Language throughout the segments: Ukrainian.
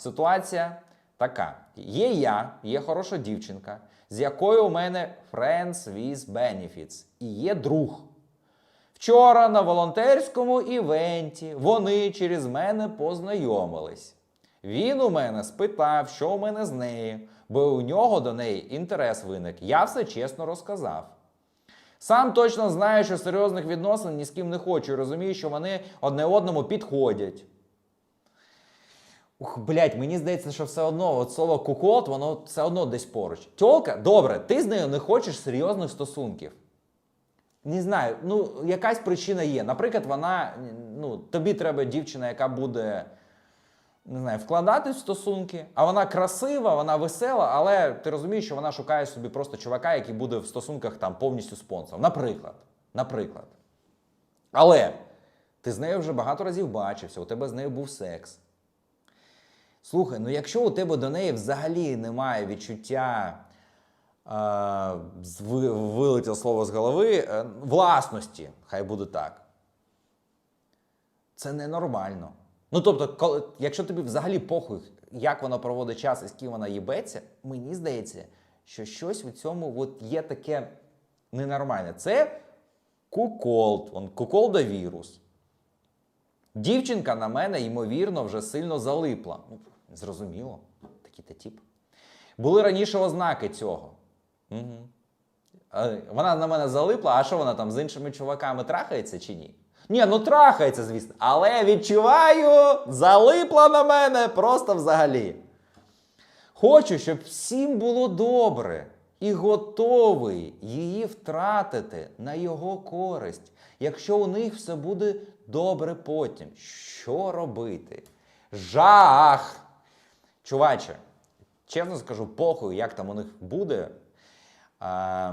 Ситуація така: є я, є хороша дівчинка, з якою у мене friends with benefits, і є друг. Вчора на волонтерському івенті вони через мене познайомились. Він у мене спитав, що у мене з нею, бо у нього до неї інтерес виник. Я все чесно розказав. Сам точно знаю, що серйозних відносин ні з ким не хочу розумію, що вони одне одному підходять. Ух, блядь, мені здається, що все одно от слово куколт, воно все одно десь поруч. Тьолка, добре, ти з нею не хочеш серйозних стосунків. Не знаю, ну якась причина є. Наприклад, вона, ну, тобі треба дівчина, яка буде не знаю, вкладатись в стосунки, а вона красива, вона весела, але ти розумієш, що вона шукає собі просто чувака, який буде в стосунках там повністю спонсором. Наприклад. Наприклад. Але ти з нею вже багато разів бачився, у тебе з нею був секс. Слухай, ну якщо у тебе до неї взагалі немає відчуття, е, вилетіло слово з голови, е, власності, хай буде так. Це ненормально. Ну тобто, коли, якщо тобі взагалі похуй, як вона проводить час і з ким вона їбеться, мені здається, що щось у цьому от є таке ненормальне. Це куколд, он куколда вірус. Дівчинка на мене, ймовірно, вже сильно залипла. Ну, зрозуміло, такий то тип. Були раніше ознаки цього. Угу. Вона на мене залипла, а що вона там з іншими чуваками трахається чи ні? Ні, ну трахається, звісно. Але відчуваю, залипла на мене просто взагалі. Хочу, щоб всім було добре і готовий її втратити на його користь, якщо у них все буде добре потім. Що робити? Жах! Чуваче, чесно скажу, похуй, як там у них буде. А,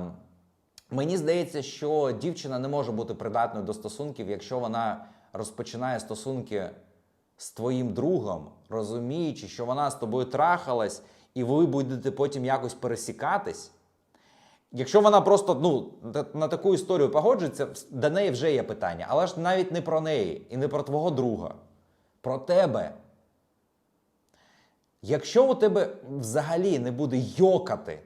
мені здається, що дівчина не може бути придатною до стосунків, якщо вона розпочинає стосунки з твоїм другом, розуміючи, що вона з тобою трахалась, і ви будете потім якось пересікатись. Якщо вона просто ну, на- таку історію погоджується, до неї вже є питання. Але ж навіть не про неї і не про твого друга, про тебе. Якщо у тебе взагалі не буде йокати,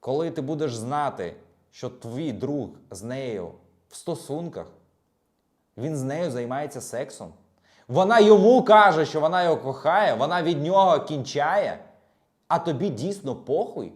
коли ти будеш знати, що твій друг з нею в стосунках, він з нею займається сексом. Вона йому каже, що вона його кохає, вона від нього кінчає, а тобі дійсно похуй.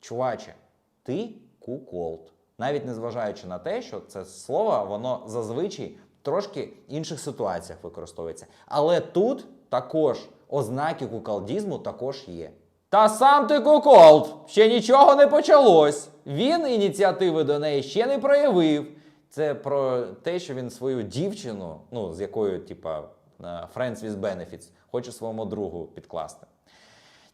Чуваче, ти куколд. Навіть незважаючи на те, що це слово, воно зазвичай в трошки інших ситуаціях використовується. Але тут також ознаки куколдізму також є. Та сам ти куколд, ще нічого не почалось. Він ініціативи до неї ще не проявив. Це про те, що він свою дівчину, ну з якою, типа, е, Friends with Benefits, хоче своєму другу підкласти.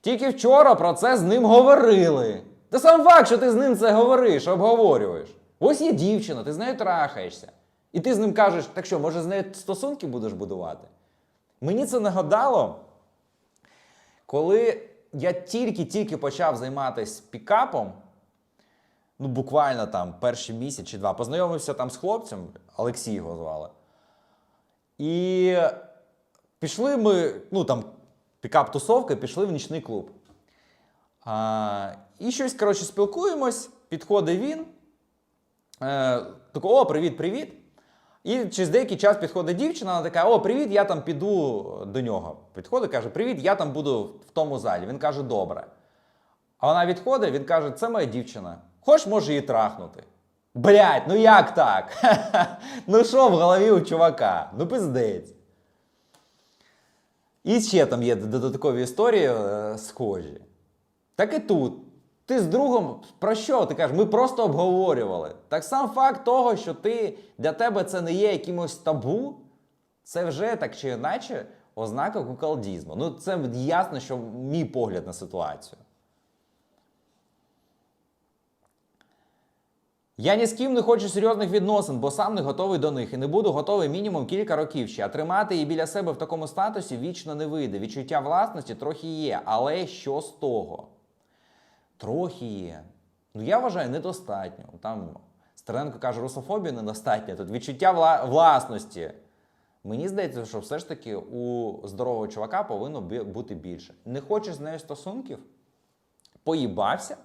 Тільки вчора про це з ним говорили. Та сам факт, що ти з ним це говориш, обговорюєш. Ось є дівчина, ти з нею трахаєшся. І ти з ним кажеш, так що, може, з нею стосунки будеш будувати? Мені це нагадало, коли я тільки-тільки почав займатися пікапом, ну буквально там перший місяць чи два, познайомився там з хлопцем, Олексій його звали. І пішли ми, ну там пікап-тусовка, пішли в нічний клуб. А, і щось, коротше, спілкуємось, підходить він. Е, тако, о, привіт, привіт. І через деякий час підходить дівчина, вона така: О, привіт, я там піду до нього. Підходить, каже: Привіт, я там буду в тому залі. Він каже, добре. А вона відходить, він каже, це моя дівчина. Хоч може її трахнути. Блять, ну як так? ну що в голові у чувака? Ну пиздець. І ще там є додаткові історії е, схожі. Так і тут. Ти з другом про що? Ти кажеш, ми просто обговорювали. Так сам факт того, що ти для тебе це не є якимось табу, це вже так чи іначе ознака куколдізму. Ну, це ясно, що мій погляд на ситуацію. Я ні з ким не хочу серйозних відносин, бо сам не готовий до них і не буду готовий мінімум кілька років ще. А тримати її біля себе в такому статусі вічно не вийде. Відчуття власності трохи є, але що з того? Трохи є. Ну я вважаю, недостатньо. Там Стерненко каже, русофобії недостатньо. Тут відчуття вла- власності Мені здається, що все ж таки у здорового чувака повинно бути більше. Не хочеш з нею стосунків? Поїбався.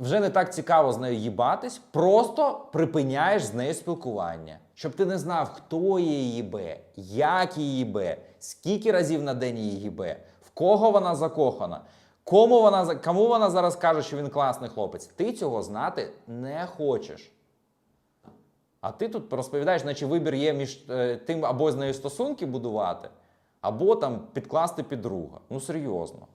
Вже не так цікаво з нею їбатись, просто припиняєш з нею спілкування. Щоб ти не знав, хто її їбе, як її їбе, скільки разів на день її їбе, в кого вона закохана, кому вона, кому вона зараз каже, що він класний хлопець. Ти цього знати не хочеш. А ти тут розповідаєш, наче вибір є між е, тим або з нею стосунки будувати, або там підкласти під друга. Ну серйозно.